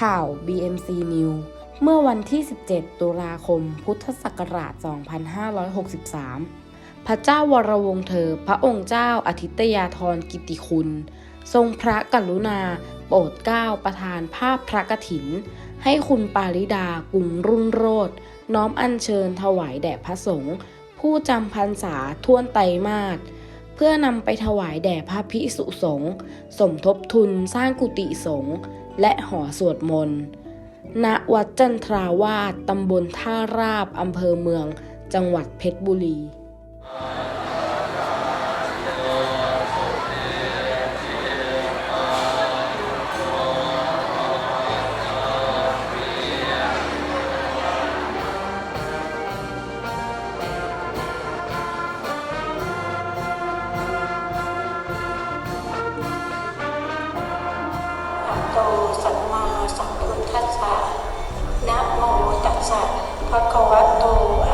ข่าว BMC News เมื่อวันที่ 17 ตุลาคม พุทธศักราช 2563 พระเจ้าวรวงเธอ พระองค์เจ้าอาทิตยาธรกิติคุณ ทรงพระกรุณา โปรดเกล้าประทานภาพพระกฐิน ให้คุณปาริดากุงรุ่นโรดน้อมอัญเชิญถวายแด่พระสงฆ์ผู้จำพรรษาท่วนไตมาสเพื่อนำไปถวายแด่พระพิสุสงฆ์สมทบทุนสร้างกุฏิสงฆ์ และหอสวดมนต์ ณ วัดจันทราวาสตำบลท่าราบอำเภอเมือง จังหวัดเพชรบุรี โตสัมมาสัมพุทธัสสะนะโมตัสสะภะคะวะโตอะ